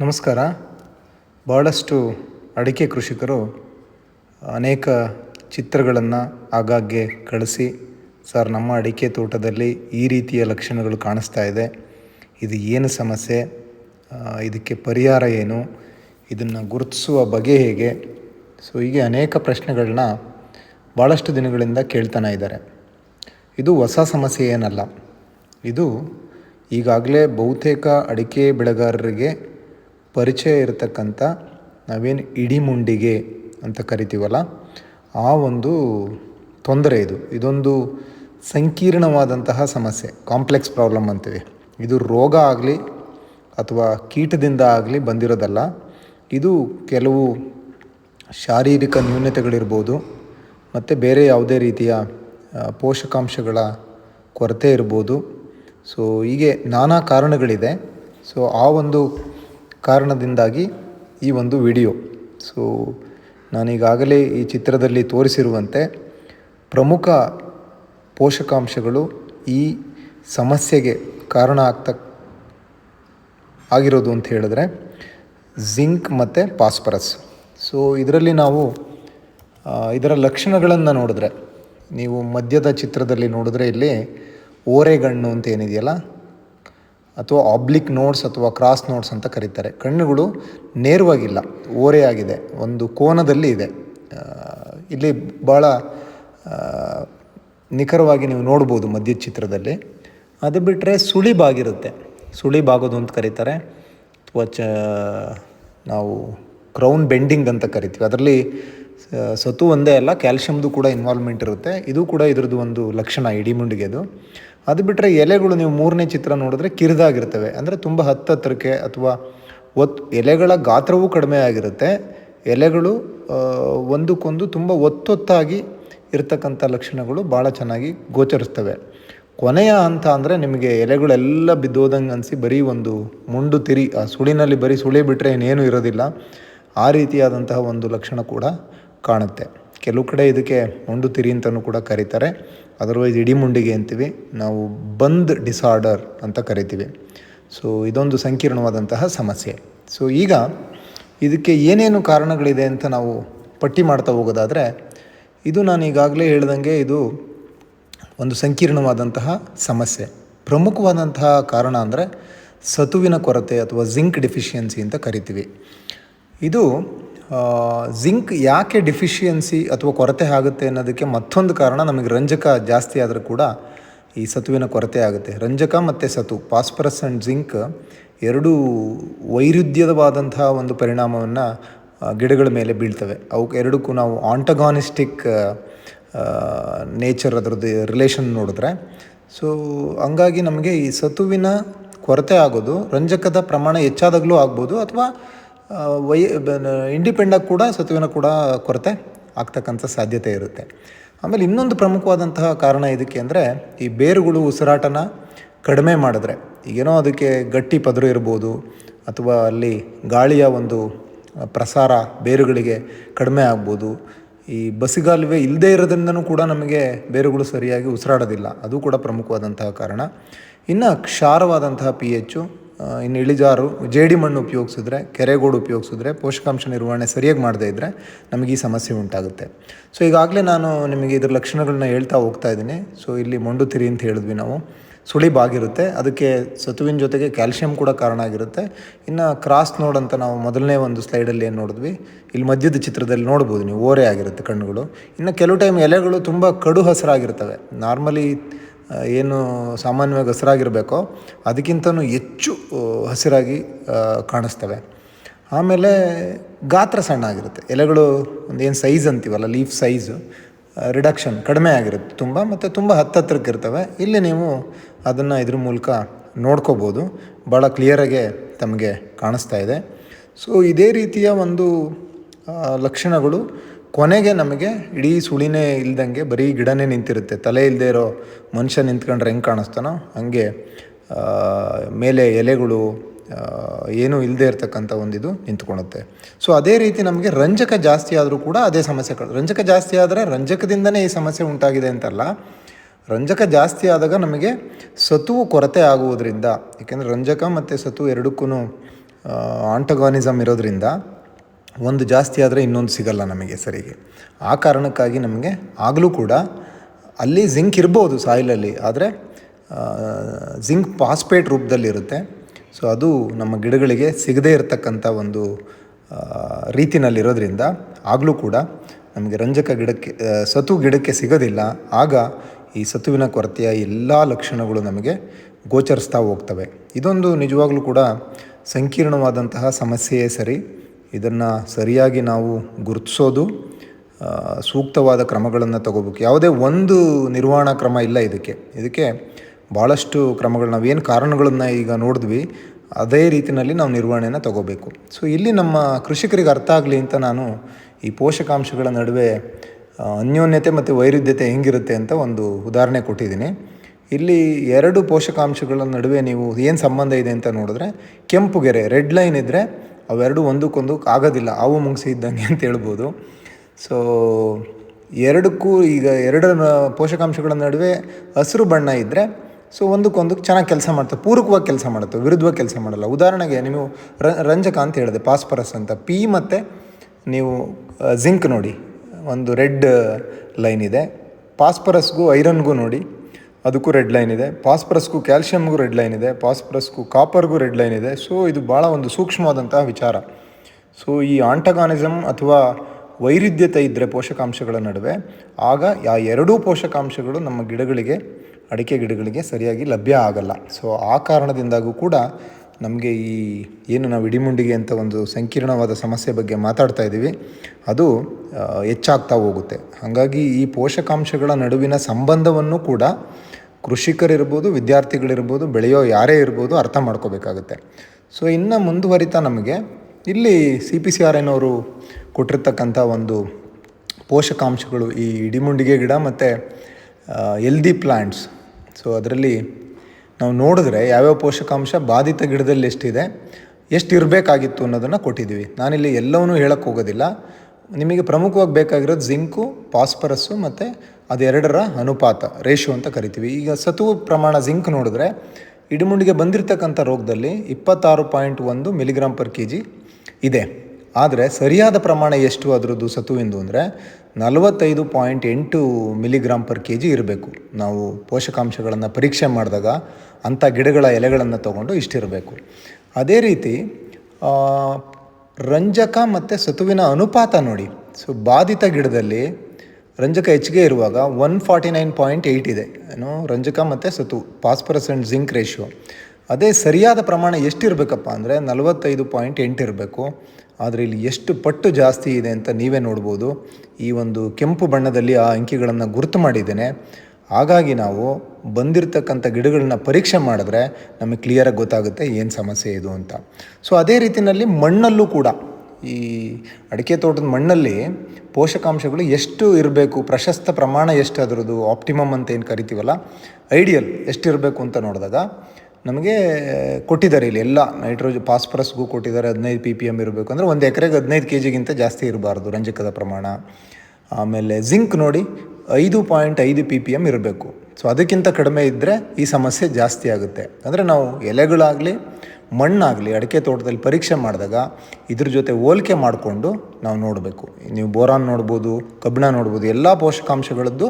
ನಮಸ್ಕಾರ. ಭಾಳಷ್ಟು ಅಡಿಕೆ ಕೃಷಿಕರು ಅನೇಕ ಚಿತ್ರಗಳನ್ನು ಆಗಾಗ್ಗೆ ಕಳಿಸಿ, ಸರ್, ನಮ್ಮ ಅಡಿಕೆ ತೋಟದಲ್ಲಿ ಈ ರೀತಿಯ ಲಕ್ಷಣಗಳು ಕಾಣಿಸ್ತಾ ಇದೆ. ಇದು ಏನು ಸಮಸ್ಯೆ? ಇದಕ್ಕೆ ಪರಿಹಾರ ಏನು? ಇದನ್ನು ಗುರುತಿಸುವ ಬಗೆ ಹೇಗೆ? ಸೊ, ಹೀಗೆ ಅನೇಕ ಪ್ರಶ್ನೆಗಳನ್ನ ಭಾಳಷ್ಟು ದಿನಗಳಿಂದ ಕೇಳ್ತಾನೆ ಇದ್ದಾರೆ. ಇದು ಹೊಸ ಸಮಸ್ಯೆ ಏನಲ್ಲ. ಇದು ಈಗಾಗಲೇ ಬಹುತೇಕ ಅಡಿಕೆ ಬೆಳೆಗಾರರಿಗೆ ಪರಿಚಯ ಇರತಕ್ಕಂಥ ನಾವೇನು ಇಡಿಮುಂಡಿಗೆ ಅಂತ ಕರಿತೀವಲ್ಲ, ಆ ಒಂದು ತೊಂದರೆ ಇದು. ಇದೊಂದು ಸಂಕೀರ್ಣವಾದಂತಹ ಸಮಸ್ಯೆ, ಕಾಂಪ್ಲೆಕ್ಸ್ ಪ್ರಾಬ್ಲಮ್ ಅಂತೀವಿ. ಇದು ರೋಗ ಆಗಲಿ ಅಥವಾ ಕೀಟದಿಂದ ಆಗಲಿ ಬಂದಿರೋದಲ್ಲ, ಇದು ಕೆಲವು ಶಾರೀರಿಕ ನ್ಯೂನತೆಗಳಿರ್ಬೋದು, ಮತ್ತು ಬೇರೆ ಯಾವುದೇ ರೀತಿಯ ಪೋಷಕಾಂಶಗಳ ಕೊರತೆ ಇರ್ಬೋದು. ಸೊ, ಹೀಗೆ ನಾನಾ ಕಾರಣಗಳಿದೆ. ಸೊ, ಆ ಒಂದು ಕಾರಣದಿಂದಾಗಿ ಈ ಒಂದು ವಿಡಿಯೋ. ಸೊ ನಾನೀಗಾಗಲೇ ಈ ಚಿತ್ರದಲ್ಲಿ ತೋರಿಸಿರುವಂತೆ ಪ್ರಮುಖ ಪೋಷಕಾಂಶಗಳು ಈ ಸಮಸ್ಯೆಗೆ ಕಾರಣ ಆಗ್ತ, ಆಗಿರೋದು ಅಂತ ಹೇಳಿದ್ರೆ ಜಿಂಕ್ ಮತ್ತು ಪಾಸ್ಪರಸ್ ಸೊ ಇದರಲ್ಲಿ ನಾವು ಇದರ ಲಕ್ಷಣಗಳನ್ನು ನೋಡಿದ್ರೆ, ನೀವು ಮಧ್ಯದ ಚಿತ್ರದಲ್ಲಿ ನೋಡಿದ್ರೆ ಇಲ್ಲಿ ಓರೆಗಣ್ಣು ಅಂತ ಏನಿದೆಯಲ್ಲ ಅಥವಾ ಆಬ್ಲಿಕ್ ನೋಟ್ಸ್ ಅಥವಾ ಕ್ರಾಸ್ ನೋಟ್ಸ್ ಅಂತ ಕರೀತಾರೆ. ಕಣ್ಣುಗಳು ನೇರವಾಗಿಲ್ಲ, ಓರೆಯಾಗಿದೆ, ಒಂದು ಕೋನದಲ್ಲಿ ಇದೆ. ಇಲ್ಲಿ ಭಾಳ ನಿಖರವಾಗಿ ನೀವು ನೋಡ್ಬೋದು ಮಧ್ಯ ಚಿತ್ರದಲ್ಲಿ ಅದು ಬಿಟ್ಟರೆ ಸುಳಿಬಾಗಿರುತ್ತೆ. ಸುಳಿಬಾಗೋದು ಅಂತ ಕರೀತಾರೆ. ಅಥವಾ ಚ, ನಾವು ಕ್ರೌನ್ ಬೆಂಡಿಂಗ್ ಅಂತ ಕರಿತೀವಿ. ಅದರಲ್ಲಿ ಸತು ಒಂದೇ ಅಲ್ಲ ಕ್ಯಾಲ್ಶಿಯಮ್ದು ಕೂಡ ಇನ್ವಾಲ್ವ್ಮೆಂಟ್ ಇರುತ್ತೆ. ಇದು ಕೂಡ ಇದ್ರದ್ದು ಒಂದು ಲಕ್ಷಣ ಇಡಿಮುಂಡಿಗೆದು ಅದು ಬಿಟ್ಟರೆ ಎಲೆಗಳು ನೀವು ಮೂರನೇ ಚಿತ್ರ ನೋಡಿದ್ರೆ ಕಿರಿದಾಗಿರ್ತವೆ. ಅಂದರೆ ತುಂಬ ಹತ್ತತ್ರಕ್ಕೆ ಅಥವಾ ಒತ್ತು ಎಲೆಗಳ ಗಾತ್ರವೂ ಕಡಿಮೆ ಆಗಿರುತ್ತೆ. ಎಲೆಗಳು ಒಂದಕ್ಕೊಂದು ತುಂಬ ಒತ್ತೊತ್ತಾಗಿ ಇರತಕ್ಕಂಥ ಲಕ್ಷಣಗಳು ಭಾಳ ಚೆನ್ನಾಗಿ ಗೋಚರಿಸ್ತವೆ. ಕೊನೆಯ ಅಂತ ಅಂದರೆ ನಿಮಗೆ ಎಲೆಗಳೆಲ್ಲ ಬಿದ್ದೋದಂಗೆ ಅನಿಸಿ ಬರೀ ಒಂದು ಮುಂಡು ತಿರಿ, ಆ ಸುಳಿನಲ್ಲಿ ಬರೀ ಸುಳಿ ಬಿಟ್ಟರೆ ಇನ್ನೇನು ಇರೋದಿಲ್ಲ. ಆ ರೀತಿಯಾದಂತಹ ಒಂದು ಲಕ್ಷಣ ಕೂಡ ಕಾಣುತ್ತೆ. ಕೆಲವು ಕಡೆ ಇದಕ್ಕೆ ಮುಂಡು ತಿರಿ ಅಂತಲೂ ಕೂಡ ಕರೀತಾರೆ. ಅದರ್ವೈಸ್ ಇಡಿಮುಂಡಿಗೆ ಅಂತೀವಿ. ನಾವು ಬಂದ್ ಡಿಸಾರ್ಡರ್ ಅಂತ ಕರಿತೀವಿ. ಸೊ ಇದೊಂದು ಸಂಕೀರ್ಣವಾದಂತಹ ಸಮಸ್ಯೆ. ಸೊ ಈಗ ಇದಕ್ಕೆ ಏನೇನು ಕಾರಣಗಳಿದೆ ಅಂತ ನಾವು ಪಟ್ಟಿ ಮಾಡ್ತಾ ಹೋಗೋದಾದರೆ, ಇದು ನಾನು ಈಗಾಗಲೇ ಹೇಳ್ದಂಗೆ ಇದು ಒಂದು ಸಂಕೀರ್ಣವಾದಂತಹ ಸಮಸ್ಯೆ. ಪ್ರಮುಖವಾದಂತಹ ಕಾರಣ ಅಂದರೆ ಸತುವಿನ ಕೊರತೆ ಅಥವಾ ಜಿಂಕ್ ಡೆಫಿಷಿಯನ್ಸಿ ಅಂತ ಕರಿತೀವಿ. ಇದು ಜಿಂಕ್ ಯಾಕೆ ಡಿಫಿಷಿಯನ್ಸಿ ಅಥವಾ ಕೊರತೆ ಆಗುತ್ತೆ ಅನ್ನೋದಕ್ಕೆ ಮತ್ತೊಂದು ಕಾರಣ ನಮಗೆ ರಂಜಕ ಜಾಸ್ತಿ ಆದರೂ ಕೂಡ ಈ ಸತುವಿನ ಕೊರತೆ ಆಗುತ್ತೆ. ರಂಜಕ ಮತ್ತು ಸತು ಪಾಸ್ಪರಸ್ ಆ್ಯಂಡ್ ಜಿಂಕ್ ಎರಡೂ ವೈರುಧ್ಯವಾದಂತಹ ಒಂದು ಪರಿಣಾಮವನ್ನು ಗಿಡಗಳ ಮೇಲೆ ಬೀಳ್ತವೆ. ಅವು ಎರಡಕ್ಕೂ ನಾವು ಆಂಟಗಾನಿಸ್ಟಿಕ್ ನೇಚರ್ ಅದರದ್ದು ರಿಲೇಷನ್ ನೋಡಿದ್ರೆ. ಸೊ ಹಂಗಾಗಿ ನಮಗೆ ಈ ಸತುವಿನ ಕೊರತೆ ಆಗೋದು, ರಂಜಕದ ಪ್ರಮಾಣ ಹೆಚ್ಚಾದಾಗಲೂ ಆಗ್ಬೋದು ಅಥವಾ ವೈ ಇಂಡಿಪೆಂಡಾಗಿ ಕೂಡ ಸತುವಿನ ಕೂಡ ಕೊರತೆ ಆಗ್ತಕ್ಕಂಥ ಸಾಧ್ಯತೆ ಇರುತ್ತೆ. ಆಮೇಲೆ ಇನ್ನೊಂದು ಪ್ರಮುಖವಾದಂತಹ ಕಾರಣ ಇದಕ್ಕೆ ಅಂದರೆ ಈ ಬೇರುಗಳು ಉಸಿರಾಟನ ಕಡಿಮೆ ಮಾಡಿದ್ರೆ, ಈಗೇನೋ ಅದಕ್ಕೆ ಗಟ್ಟಿ ಪದರು ಇರ್ಬೋದು, ಅಥವಾ ಅಲ್ಲಿ ಗಾಳಿಯ ಒಂದು ಪ್ರಸಾರ ಬೇರುಗಳಿಗೆ ಕಡಿಮೆ ಆಗ್ಬೋದು, ಈ ಬಸಿಗಾಲುವೆ ಇಲ್ಲದೇ ಇರೋದ್ರಿಂದನೂ ಕೂಡ ನಮಗೆ ಬೇರುಗಳು ಸರಿಯಾಗಿ ಉಸಿರಾಡೋದಿಲ್ಲ. ಅದು ಕೂಡ ಪ್ರಮುಖವಾದಂತಹ ಕಾರಣ. ಇನ್ನು ಕ್ಷಾರವಾದಂತಹ ಪಿ ಎಚ್ಚು ಇನ್ನು ಇಳಿಜಾರು ಜೇಡಿ ಮಣ್ಣು ಉಪಯೋಗಿಸಿದ್ರೆ, ಕೆರೆಗೋಡು ಉಪಯೋಗಿಸಿದ್ರೆ, ಪೋಷಕಾಂಶ ನಿರ್ವಹಣೆ ಸರಿಯಾಗಿ ಮಾಡದೇ ಇದ್ದರೆ ನಮಗೆ ಈ ಸಮಸ್ಯೆ ಉಂಟಾಗುತ್ತೆ. ಸೊ ಈಗಾಗಲೇ ನಾನು ನಿಮಗೆ ಇದರ ಲಕ್ಷಣಗಳನ್ನ ಹೇಳ್ತಾ ಹೋಗ್ತಾ ಇದ್ದೀನಿ. ಸೊ ಇಲ್ಲಿ ಮೊಂಡುತಿರಿ ಅಂತ ಹೇಳಿದ್ವಿ ನಾವು. ಸುಳಿಬಾಗಿರುತ್ತೆ ಅದಕ್ಕೆ ಸತುವಿನ ಜೊತೆಗೆ ಕ್ಯಾಲ್ಶಿಯಂ ಕೂಡ ಕಾರಣ ಆಗಿರುತ್ತೆ. ಇನ್ನು ಕ್ರಾಸ್ ನೋಡ್ ಅಂತ ನಾವು ಮೊದಲನೇ ಒಂದು ಸ್ಲೈಡಲ್ಲಿ ಏನು ನೋಡಿದ್ವಿ? ಇಲ್ಲಿ ಮಧ್ಯದ ಚಿತ್ರದಲ್ಲಿ ನೋಡ್ಬೋದು ನೀವು. ಓರೆ ಆಗಿರುತ್ತೆ ಕಣ್ಣುಗಳು. ಇನ್ನು ಕೆಲವು ಟೈಮ್ ಎಲೆಗಳು ತುಂಬ ಕಡು ಹಸಿರಾಗಿರ್ತವೆ. ನಾರ್ಮಲಿ ಏನು ಸಾಮಾನ್ಯವಾಗಿ ಹಸಿರಾಗಿರಬೇಕೋ ಅದಕ್ಕಿಂತನೂ ಹೆಚ್ಚು ಹಸಿರಾಗಿ ಕಾಣಿಸ್ತವೆ. ಆಮೇಲೆ ಗಾತ್ರ ಸಣ್ಣ ಆಗಿರುತ್ತೆ ಎಲೆಗಳು ಒಂದು ಏನು ಸೈಜ್ ಅಂತೀವಲ್ಲ ಲೀಫ್ ಸೈಜು ರಿಡಕ್ಷನ್ ಕಡಿಮೆ ಆಗಿರುತ್ತೆ ತುಂಬ, ಮತ್ತು ತುಂಬ ಹತ್ತತ್ರಕ್ಕೆ ಇರ್ತವೆ ಇಲ್ಲಿ ನೀವು ಅದನ್ನು ಇದ್ರ ಮೂಲಕ ನೋಡ್ಕೋಬೋದು. ಭಾಳ ಕ್ಲಿಯರಾಗೆ ತಮಗೆ ಕಾಣಿಸ್ತಾ ಇದೆ. ಸೊ ಇದೇ ರೀತಿಯ ಒಂದು ಲಕ್ಷಣಗಳು ಕೊನೆಗೆ ನಮಗೆ ಇಡೀ ಸುಳಿನೇ ಇಲ್ದಂಗೆ ಬರೀ ಗಿಡನೇ ನಿಂತಿರುತ್ತೆ. ತಲೆ ಇಲ್ಲದೆ ಇರೋ ಮನುಷ್ಯ ನಿಂತ್ಕೊಂಡ್ರೆ ಹೆಂಗೆ ಕಾಣಿಸ್ತಾನೋ ಹಂಗೆ ಮೇಲೆ ಎಲೆಗಳು ಏನೂ ಇಲ್ಲದೆ ಇರ್ತಕ್ಕಂಥ ಒಂದಿದು ನಿಂತ್ಕೊಳುತ್ತೆ ಸೊ ಅದೇ ರೀತಿ ನಮಗೆ ರಂಜಕ ಜಾಸ್ತಿ ಆದರೂ ಕೂಡ ಅದೇ ಸಮಸ್ಯೆಗಳು. ರಂಜಕ ಜಾಸ್ತಿ ಆದರೆ ರಂಜಕದಿಂದನೇ ಈ ಸಮಸ್ಯೆ ಉಂಟಾಗಿದೆ ಅಂತಲ್ಲ, ರಂಜಕ ಜಾಸ್ತಿ ಆದಾಗ ನಮಗೆ ಸತುವು ಕೊರತೆ ಆಗುವುದರಿಂದ, ಏಕೆಂದರೆ ರಂಜಕ ಮತ್ತು ಸತು ಎರಡಕ್ಕೂ ಆಂಟಗಾನಿಸಮ್ ಇರೋದ್ರಿಂದ ಒಂದು ಜಾಸ್ತಿ ಆದರೆ ಇನ್ನೊಂದು ಸಿಗಲ್ಲ ನಮಗೆ ಸರಿಗೆ. ಆ ಕಾರಣಕ್ಕಾಗಿ ನಮಗೆ ಆಗಲೂ ಕೂಡ ಅಲ್ಲಿ ಜಿಂಕ್ ಇರ್ಬೋದು ಸಾಯಿಲಲ್ಲಿ, ಆದರೆ ಜಿಂಕ್ ಪಾಸ್ಪೇಟ್ ರೂಪದಲ್ಲಿರುತ್ತೆ ಸೊ ಅದು ನಮ್ಮ ಗಿಡಗಳಿಗೆ ಸಿಗದೇ ಇರತಕ್ಕಂಥ ಒಂದು ರೀತಿನಲ್ಲಿರೋದ್ರಿಂದ ಆಗಲೂ ಕೂಡ ನಮಗೆ ರಂಜಕ ಗಿಡಕ್ಕೆ ಸತು ಗಿಡಕ್ಕೆ ಸಿಗೋದಿಲ್ಲ. ಆಗ ಈ ಸತುವಿನ ಕೊರತೆಯ ಎಲ್ಲ ಲಕ್ಷಣಗಳು ನಮಗೆ ಗೋಚರಿಸ್ತಾ ಹೋಗ್ತವೆ. ಇದೊಂದು ನಿಜವಾಗ್ಲೂ ಕೂಡ ಸಂಕೀರ್ಣವಾದಂತಹ ಸಮಸ್ಯೆಯೇ ಸರಿ. ಇದನ್ನು ಸರಿಯಾಗಿ ನಾವು ಗುರುತಿಸೋದು ಸೂಕ್ತವಾದ ಕ್ರಮಗಳನ್ನು ತಗೋಬೇಕು. ಯಾವುದೇ ಒಂದು ನಿರ್ವಹಣಾ ಕ್ರಮ ಇಲ್ಲ ಇದಕ್ಕೆ. ಇದಕ್ಕೆ ಭಾಳಷ್ಟು ಕ್ರಮಗಳು ನಾವೇನು ಕಾರಣಗಳನ್ನು ಈಗ ನೋಡಿದ್ವಿ, ಅದೇ ರೀತಿಯಲ್ಲಿ ನಾವು ನಿರ್ವಹಣೆಯನ್ನು ತಗೋಬೇಕು. ಸೊ ಇಲ್ಲಿ ನಮ್ಮ ಕೃಷಿಕರಿಗೆ ಅರ್ಥ ಆಗಲಿ ಅಂತ ನಾನು ಈ ಪೋಷಕಾಂಶಗಳ ನಡುವೆ ಅನ್ಯೋನ್ಯತೆ ಮತ್ತು ವೈರುಧ್ಯತೆ ಹೆಂಗಿರುತ್ತೆ ಅಂತ ಒಂದು ಉದಾಹರಣೆ ಕೊಟ್ಟಿದ್ದೀನಿ. ಇಲ್ಲಿ ಎರಡು ಪೋಷಕಾಂಶಗಳ ನಡುವೆ ನೀವು ಏನು ಸಂಬಂಧ ಇದೆ ಅಂತ ನೋಡಿದ್ರೆ, ಕೆಂಪು ಗೆರೆ, ರೆಡ್ ಲೈನ್ ಇದ್ದರೆ ಅವೆರಡು ಒಂದಕ್ಕೊಂದು ಆಗೋದಿಲ್ಲ ಅವು ಮುಂಗಿಸಿ ಇದ್ದಂಗೆ ಅಂತ ಹೇಳ್ಬೋದು. ಸೊ ಎರಡಕ್ಕೂ ಈಗ ಎರಡರ ಪೋಷಕಾಂಶಗಳ ನಡುವೆ ಹಸಿರು ಬಣ್ಣ ಇದ್ದರೆ ಸೊ ಒಂದಕ್ಕೊಂದು ಚೆನ್ನಾಗಿ ಕೆಲಸ ಮಾಡ್ತವೆ ಪೂರಕವಾಗಿ ಕೆಲಸ ಮಾಡುತ್ತೆ, ವಿರುದ್ಧವಾಗಿ ಕೆಲಸ ಮಾಡಲ್ಲ. ಉದಾಹರಣೆಗೆ ನೀವು ರಂಜಕ ಅಂತ ಹೇಳಿದೆ, ಪಾಸ್ಪರಸ್ ಅಂತ. ಪಿ ಮತ್ತು ನೀವು ಜಿಂಕ್ ನೋಡಿ, ಒಂದು ರೆಡ್ ಲೈನ್ ಇದೆ. ಪಾಸ್ಪರಸ್ಗೂ ಐರನ್ಗೂ ನೋಡಿ ಅದಕ್ಕೂ ರೆಡ್ ಲೈನ್ ಇದೆ. ಪಾಸ್ಪರಸ್ಗೂ ಕ್ಯಾಲ್ಶಿಯಮ್ಗೂ ರೆಡ್ ಲೈನ್ ಇದೆ. ಪಾಸ್ಪರಸ್ಗೂ ಕಾಪರ್ಗೂ ರೆಡ್ ಲೈನ್ ಇದೆ. ಸೊ ಇದು ಭಾಳ ಒಂದು ಸೂಕ್ಷ್ಮವಾದಂತಹ ವಿಚಾರ. ಸೊ ಈ ಆಂಟಗಾನಿಸಮ್ ಅಥವಾ ವೈರುಧ್ಯತೆ ಇದ್ದರೆ ಪೋಷಕಾಂಶಗಳ ನಡುವೆ, ಆಗ ಆ ಎರಡೂ ಪೋಷಕಾಂಶಗಳು ನಮ್ಮ ಗಿಡಗಳಿಗೆ, ಅಡಿಕೆ ಗಿಡಗಳಿಗೆ ಸರಿಯಾಗಿ ಲಭ್ಯ ಆಗಲ್ಲ. ಸೊ ಆ ಕಾರಣದಿಂದಾಗೂ ಕೂಡ ನಮಗೆ ಈ ಏನು ನಾವು ಇಡಿಮುಂಡಿಗೆ ಅಂತ ಒಂದು ಸಂಕೀರ್ಣವಾದ ಸಮಸ್ಯೆ ಬಗ್ಗೆ ಮಾತಾಡ್ತಾ ಇದ್ದೀವಿ, ಅದು ಹೆಚ್ಚಾಗ್ತಾ ಹೋಗುತ್ತೆ. ಹಾಗಾಗಿ ಈ ಪೋಷಕಾಂಶಗಳ ನಡುವಿನ ಸಂಬಂಧವನ್ನು ಕೂಡ ಕೃಷಿಕರಿರ್ಬೋದು, ವಿದ್ಯಾರ್ಥಿಗಳಿರ್ಬೋದು, ಬೆಳೆಯೋ ಯಾರೇ ಇರ್ಬೋದು ಅರ್ಥ ಮಾಡ್ಕೋಬೇಕಾಗುತ್ತೆ. ಸೊ ಇನ್ನು ಮುಂದುವರಿತಾ ನಮಗೆ ಇಲ್ಲಿ ಸಿ ಪಿ ಸಿ ಆರ್ ಕೊಟ್ಟಿರ್ತಕ್ಕಂಥ ಒಂದು ಪೋಷಕಾಂಶಗಳು ಈ ಇಡಿಮುಂಡಿಗೆ ಗಿಡ ಮತ್ತು ಎಲ್ದಿ ಪ್ಲ್ಯಾಂಟ್ಸ್ ಸೊ ಅದರಲ್ಲಿ ನಾವು ನೋಡಿದ್ರೆ ಯಾವ್ಯಾವ ಪೋಷಕಾಂಶ ಬಾಧಿತ ಗಿಡದಲ್ಲಿ ಎಷ್ಟಿದೆ ಎಷ್ಟು ಇರಬೇಕಾಗಿತ್ತು ಅನ್ನೋದನ್ನು ಕೊಟ್ಟಿದ್ದೀವಿ. ನಾನಿಲ್ಲಿ ಎಲ್ಲವನ್ನೂ ಹೇಳಕ್ಕೆ ಹೋಗೋದಿಲ್ಲ. ನಿಮಗೆ ಪ್ರಮುಖವಾಗಿ ಬೇಕಾಗಿರೋದು ಜಿಂಕು, ಪಾಸ್ಪರಸ್ಸು ಮತ್ತು ಅದೆರಡರ ಅನುಪಾತ ರೇಷು ಅಂತ ಕರಿತೀವಿ. ಈಗ ಸತು ಪ್ರಮಾಣ ಜಿಂಕ್ ನೋಡಿದ್ರೆ ಇಡಿಮುಂಡಿಗೆ ಬಂದಿರತಕ್ಕಂಥ ರೋಗದಲ್ಲಿ ಇಪ್ಪತ್ತಾರು ಪಾಯಿಂಟ್ ಒಂದು ಮಿಲಿಗ್ರಾಮ್ ಪರ್ ಕೆ ಜಿ ಇದೆ. ಆದರೆ ಸರಿಯಾದ ಪ್ರಮಾಣ ಎಷ್ಟು ಅದರದ್ದು ಸತುವಿಂದು ಅಂದರೆ ನಲವತ್ತೈದು ಪಾಯಿಂಟ್ ಎಂಟು ಮಿಲಿಗ್ರಾಮ್ ಪರ್ ಕೆ ಜಿ ಇರಬೇಕು. ನಾವು ಪೋಷಕಾಂಶಗಳನ್ನು ಪರೀಕ್ಷೆ ಮಾಡಿದಾಗ ಅಂಥ ಗಿಡಗಳ ಎಲೆಗಳನ್ನು ತೊಗೊಂಡು ಇಷ್ಟಿರಬೇಕು. ಅದೇ ರೀತಿ ರಂಜಕ ಮತ್ತು ಸತುವಿನ ಅನುಪಾತ ನೋಡಿ. ಸೊ, ಬಾಧಿತ ಗಿಡದಲ್ಲಿ ರಂಜಕ ಹೆಚ್ಚಿಗೆ ಇರುವಾಗ one forty nine point eight ಇದೆ. ಏನು, ರಂಜಕ ಮತ್ತು ಸತು ಪಾಸ್ಪರಸ್ ಆ್ಯಂಡ್ ಜಿಂಕ್ ರೇಷಿಯೋ ಅದೇ ಸರಿಯಾದ ಪ್ರಮಾಣ ಎಷ್ಟಿರಬೇಕಪ್ಪ ಅಂದರೆ ನಲವತ್ತೈದು ಪಾಯಿಂಟ್ ಎಂಟು ಇರಬೇಕು. ಆದರೆ ಇಲ್ಲಿ ಎಷ್ಟು ಪಟ್ಟು ಜಾಸ್ತಿ ಇದೆ ಅಂತ ನೀವೇ ನೋಡ್ಬೋದು. ಈ ಒಂದು ಕೆಂಪು ಬಣ್ಣದಲ್ಲಿ ಆ ಅಂಕಿಗಳನ್ನು ಗುರುತು ಮಾಡಿದ್ದೇನೆ. ಹಾಗಾಗಿ ನಾವು ಬಂದಿರತಕ್ಕಂಥ ಗಿಡಗಳನ್ನ ಪರೀಕ್ಷೆ ಮಾಡಿದ್ರೆ ನಮಗೆ ಕ್ಲಿಯರಾಗಿ ಗೊತ್ತಾಗುತ್ತೆ ಏನು ಸಮಸ್ಯೆ ಇದು ಅಂತ. ಸೊ ಅದೇ ರೀತಿಯಲ್ಲಿ ಮಣ್ಣಲ್ಲೂ ಕೂಡ ಈ ಅಡಿಕೆ ತೋಟದ ಮಣ್ಣಲ್ಲಿ ಪೋಷಕಾಂಶಗಳು ಎಷ್ಟು ಇರಬೇಕು, ಪ್ರಶಸ್ತ ಪ್ರಮಾಣ ಎಷ್ಟು ಅದರದ್ದು ಆಪ್ಟಿಮಮ್ ಅಂತ ಏನು ಕರಿತೀವಲ್ಲ ಐಡಿಯಲ್ ಎಷ್ಟಿರಬೇಕು ಅಂತ ನೋಡಿದಾಗ ನಮಗೆ ಕೊಟ್ಟಿದ್ದಾರೆ ಇಲ್ಲಿ ಎಲ್ಲ ನೈಟ್ರೋಜ್ ಫಾಸ್ಫರಸ್ಗೂ ಕೊಟ್ಟಿದ್ದಾರೆ, ಹದಿನೈದು ಪಿ ಪಿ ಎಂ ಇರಬೇಕು ಅಂದರೆ ಒಂದು ಎಕರೆಗೆ ಹದಿನೈದು ಕೆ ಜಿಗಿಂತ ಜಾಸ್ತಿ ಇರಬಾರ್ದು ರಂಜಕದ ಪ್ರಮಾಣ. ಆಮೇಲೆ ಜಿಂಕ್ ನೋಡಿ ಐದು ಪಾಯಿಂಟ್ ಐದು ಪಿ ಪಿ ಎಂ ಇರಬೇಕು. ಸೊ ಅದಕ್ಕಿಂತ ಕಡಿಮೆ ಇದ್ದರೆ ಈ ಸಮಸ್ಯೆ ಜಾಸ್ತಿ ಆಗುತ್ತೆ. ಅಂದರೆ ನಾವು ಎಲೆಗಳಾಗಲಿ ಮಣ್ಣಾಗಲಿ, ಅಡಿಕೆ ತೋಟದಲ್ಲಿ ಪರೀಕ್ಷೆ ಮಾಡಿದಾಗ ಇದ್ರ ಜೊತೆ ಹೋಲಿಕೆ ಮಾಡಿಕೊಂಡು ನಾವು ನೋಡಬೇಕು. ನೀವು ಬೋರಾನ್ ನೋಡ್ಬೋದು, ಕಬ್ಬಿಣ ನೋಡ್ಬೋದು, ಎಲ್ಲ ಪೋಷಕಾಂಶಗಳದ್ದು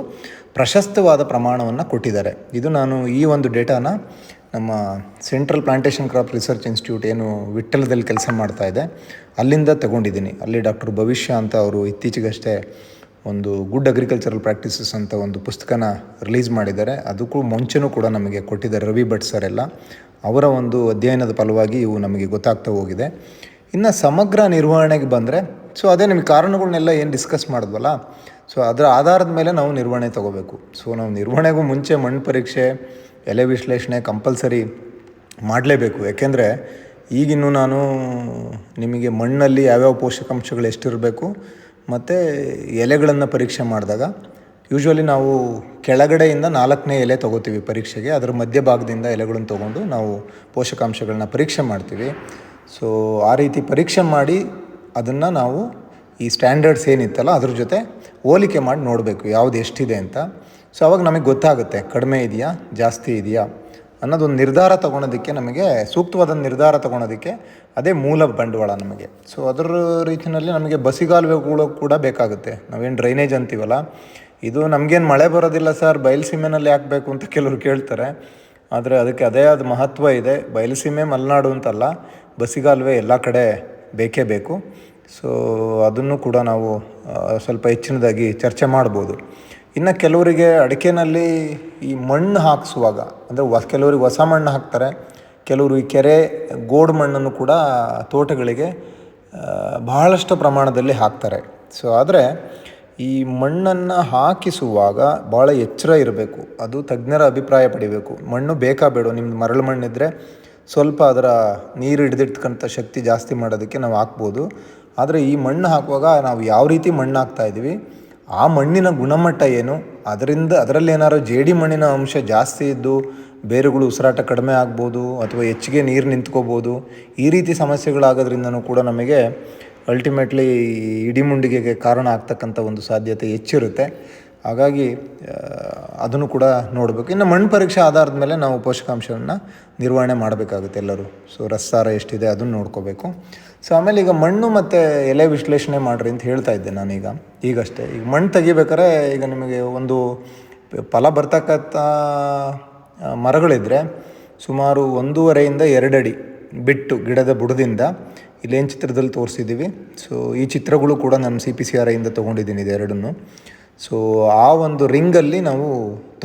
ಪ್ರಶಸ್ತವಾದ ಪ್ರಮಾಣವನ್ನು ಕೊಟ್ಟಿದ್ದಾರೆ. ಇದು ನಾನು ಈ ಒಂದು ಡೇಟಾನ ನಮ್ಮ central plantation crop research institute ಏನು ವಿಠಲದಲ್ಲಿ ಕೆಲಸ ಮಾಡ್ತಾ ಇದೆ. ಅಲ್ಲಿಂದ ತಗೊಂಡಿದ್ದೀನಿ. ಅಲ್ಲಿ ಡಾಕ್ಟರ್ ಭವಿಷ್ಯ ಅಂತ ಅವರು ಇತ್ತೀಚೆಗಷ್ಟೇ ಒಂದು ಗುಡ್ ಅಗ್ರಿಕಲ್ಚರಲ್ ಪ್ರಾಕ್ಟೀಸಸ್ ಅಂತ ಒಂದು ಪುಸ್ತಕನ ರಿಲೀಸ್ ಮಾಡಿದ್ದಾರೆ. ಅದಕ್ಕೂ ಮುಂಚೆನೂ ಕೂಡ ನಮಗೆ ಕೊಟ್ಟಿದ್ದಾರೆ ರವಿ ಭಟ್ ಸರ್ ಎಲ್ಲ. ಅವರ ಒಂದು ಅಧ್ಯಯನದ ಫಲವಾಗಿ ಇವು ನಮಗೆ ಗೊತ್ತಾಗ್ತಾ ಹೋಗಿದೆ. ಇನ್ನು ಸಮಗ್ರ ನಿರ್ವಹಣೆಗೆ ಬಂದರೆ ಸೊ ಅದೇ ನಿಮಗೆ ಕಾರಣಗಳನ್ನೆಲ್ಲ ಏನು ಡಿಸ್ಕಸ್ ಮಾಡಿದ್ವಲ್ಲ ಸೊ ಅದರ ಆಧಾರದ ಮೇಲೆ ನಾವು ನಿರ್ವಹಣೆ ತಗೋಬೇಕು. ಸೊ ನಾವು ನಿರ್ವಹಣೆಗೂ ಮುಂಚೆ ಮಣ್ಣು ಪರೀಕ್ಷೆ, ಎಲೆ ವಿಶ್ಲೇಷಣೆ ಕಂಪಲ್ಸರಿ ಮಾಡಲೇಬೇಕು. ಯಾಕೆಂದರೆ ಈಗಿನ್ನೂ ನಾನು ನಿಮಗೆ ಮಣ್ಣಲ್ಲಿ ಯಾವ್ಯಾವ ಪೋಷಕಾಂಶಗಳು ಎಷ್ಟಿರಬೇಕು ಮತ್ತು ಎಲೆಗಳನ್ನು ಪರೀಕ್ಷೆ ಮಾಡಿದಾಗ ಯೂಶ್ವಲಿ ನಾವು ಕೆಳಗಡೆಯಿಂದ ನಾಲ್ಕನೇ ಎಲೆ ತೊಗೋತೀವಿ ಪರೀಕ್ಷೆಗೆ. ಅದರ ಮಧ್ಯಭಾಗದಿಂದ ಎಲೆಗಳನ್ನು ತೊಗೊಂಡು ನಾವು ಪೋಷಕಾಂಶಗಳನ್ನ ಪರೀಕ್ಷೆ ಮಾಡ್ತೀವಿ. ಸೊ ಆ ರೀತಿ ಪರೀಕ್ಷೆ ಮಾಡಿ ಅದನ್ನು ನಾವು ಈ ಸ್ಟ್ಯಾಂಡರ್ಡ್ಸ್ ಏನಿತ್ತಲ್ಲ, ಅದ್ರ ಜೊತೆ ಹೋಲಿಕೆ ಮಾಡಿ ನೋಡಬೇಕು ಯಾವುದು ಎಷ್ಟಿದೆ ಅಂತ. ಸೊ ಅವಾಗ ನಮಗೆ ಗೊತ್ತಾಗುತ್ತೆ, ಕಡಿಮೆ ಇದೆಯಾ, ಜಾಸ್ತಿ ಇದೆಯಾ? ಅನ್ನೋದೊಂದು ನಿರ್ಧಾರ ತಗೊಳೋದಕ್ಕೆ ನಮಗೆ ಸೂಕ್ತವಾದ ನಿರ್ಧಾರ ತಗೊಳೋದಕ್ಕೆ ಅದೇ ಮೂಲ ಬಂಡವಾಳ ನಮಗೆ. ಸೊ ಅದರ ರೀತಿಯಲ್ಲಿ ನಮಗೆ ಬಸಿಗಾಲುವೆಗಳು ಕೂಡ ಬೇಕಾಗುತ್ತೆ. ನಾವೇನು ಡ್ರೈನೇಜ್ ಅಂತೀವಲ್ಲ? ಇದು ನಮಗೇನು ಮಳೆ ಬರೋದಿಲ್ಲ ಸರ್ ಬಯಲುಸೀಮೆನಲ್ಲಿ ಹಾಕಬೇಕು ಬೇಕು ಅಂತ ಕೆಲವರು ಕೇಳ್ತಾರೆ. ಆದರೆ ಅದಕ್ಕೆ ಅದೇ ಆದ ಮಹತ್ವ ಇದೆ. ಬಯಲುಸೀಮೆ ಮಲೆನಾಡು ಅಂತಲ್ಲ, ಬಸಿಗಾಲುವೆ ಎಲ್ಲ ಕಡೆ ಬೇಕೇ ಬೇಕು. ಸೊ ಅದನ್ನು ಕೂಡ ನಾವು ಸ್ವಲ್ಪ ಹೆಚ್ಚಿನದಾಗಿ ಚರ್ಚೆ ಮಾಡ್ಬೋದು. ಇನ್ನು ಕೆಲವರಿಗೆ ಅಡಿಕೆನಲ್ಲಿ ಈ ಮಣ್ಣು ಹಾಕಿಸುವಾಗ, ಅಂದರೆ ಹೊಸ ಕೆಲವರಿಗೆ ಹೊಸ ಮಣ್ಣು ಹಾಕ್ತಾರೆ, ಕೆಲವರು ಈ ಕೆರೆ ಗೋಡು ಮಣ್ಣನ್ನು ಕೂಡ ತೋಟಗಳಿಗೆ ಬಹಳಷ್ಟು ಪ್ರಮಾಣದಲ್ಲಿ ಹಾಕ್ತಾರೆ. ಸೊ ಆದರೆ ಈ ಮಣ್ಣನ್ನು ಹಾಕಿಸುವಾಗ ಭಾಳ ಎಚ್ಚರ ಇರಬೇಕು. ಅದು ತಜ್ಞರ ಅಭಿಪ್ರಾಯ ಪಡಿಬೇಕು. ಮಣ್ಣು ಬೇಕಾ ಬೇಡ ನಿಮ್ಮದು ಮರಳು ಮಣ್ಣಿದ್ದರೆ ಸ್ವಲ್ಪ ಅದರ ನೀರು ಹಿಡಿದಿಟ್ಕಂಥ ಶಕ್ತಿ ಜಾಸ್ತಿ ಮಾಡೋದಕ್ಕೆ ನಾವು ಹಾಕ್ಬೋದು. ಆದರೆ ಈ ಮಣ್ಣು ಹಾಕುವಾಗ ನಾವು ಯಾವ ರೀತಿ ಮಣ್ಣು ಹಾಕ್ತಾ ಇದ್ದೀವಿ ಆ ಮಣ್ಣಿನ ಗುಣಮಟ್ಟ ಏನು? ಅದರಿಂದ ಅದರಲ್ಲಿ ಏನಾದ್ರು ಜೇಡಿ ಮಣ್ಣಿನ ಅಂಶ ಜಾಸ್ತಿ ಇದ್ದು ಬೇರುಗಳು ಉಸಿರಾಟ ಕಡಿಮೆ ಆಗ್ಬೋದು ಅಥವಾ ಹೆಚ್ಚಿಗೆ ನೀರು ನಿಂತ್ಕೋಬೋದು, ಈ ರೀತಿ ಸಮಸ್ಯೆಗಳಾಗೋದ್ರಿಂದನೂ ಕೂಡ ನಮಗೆ ಅಲ್ಟಿಮೇಟ್ಲಿ ಇಡಿಮುಂಡಿಗೆಗೆ ಕಾರಣ ಆಗ್ತಕ್ಕಂಥ ಒಂದು ಸಾಧ್ಯತೆ ಹೆಚ್ಚಿರುತ್ತೆ. ಹಾಗಾಗಿ ಅದನ್ನು ಕೂಡ ನೋಡಬೇಕು. ಇನ್ನು ಮಣ್ಣು ಪರೀಕ್ಷೆ ಆಧಾರದ ಮೇಲೆ ನಾವು ಪೋಷಕಾಂಶವನ್ನು ನಿರ್ವಹಣೆ ಮಾಡಬೇಕಾಗುತ್ತೆ ಎಲ್ಲರೂ. ಸೊ ರಸ್ಸಾರ ಎಷ್ಟಿದೆ ಅದನ್ನು ನೋಡ್ಕೋಬೇಕು. ಸೊ ಆಮೇಲೆ ಈಗ ಮಣ್ಣು ಮತ್ತು ಎಲೆ ವಿಶ್ಲೇಷಣೆ ಮಾಡಿರಿ ಅಂತ ಹೇಳ್ತಾ ಇದ್ದೆ ನಾನೀಗ. ಈಗಷ್ಟೇ. ಈಗ ಮಣ್ಣು ತೆಗಿಬೇಕಾದ್ರೆ ಈಗ ನಿಮಗೆ ಒಂದು ಫಲ ಬರ್ತಕ್ಕಂಥ ಮರಗಳಿದ್ದರೆ ಸುಮಾರು ಒಂದೂವರೆಯಿಂದ ಅಡಿ ಬಿಟ್ಟು ಗಿಡದ ಬುಡದಿಂದ ಇಲ್ಲೇನು ಚಿತ್ರದಲ್ಲಿ ತೋರಿಸಿದ್ದೀವಿ ಸೊ ಈ ಚಿತ್ರಗಳು ಕೂಡ ನಾನು ಸಿ ಪಿ ಸಿ ಆರ್ ಐಯಿಂದ ತೊಗೊಂಡಿದ್ದೀನಿ ಇದೆರಡನ್ನು ಸೊ ಆ ಒಂದು ರಿಂಗಲ್ಲಿ ನಾವು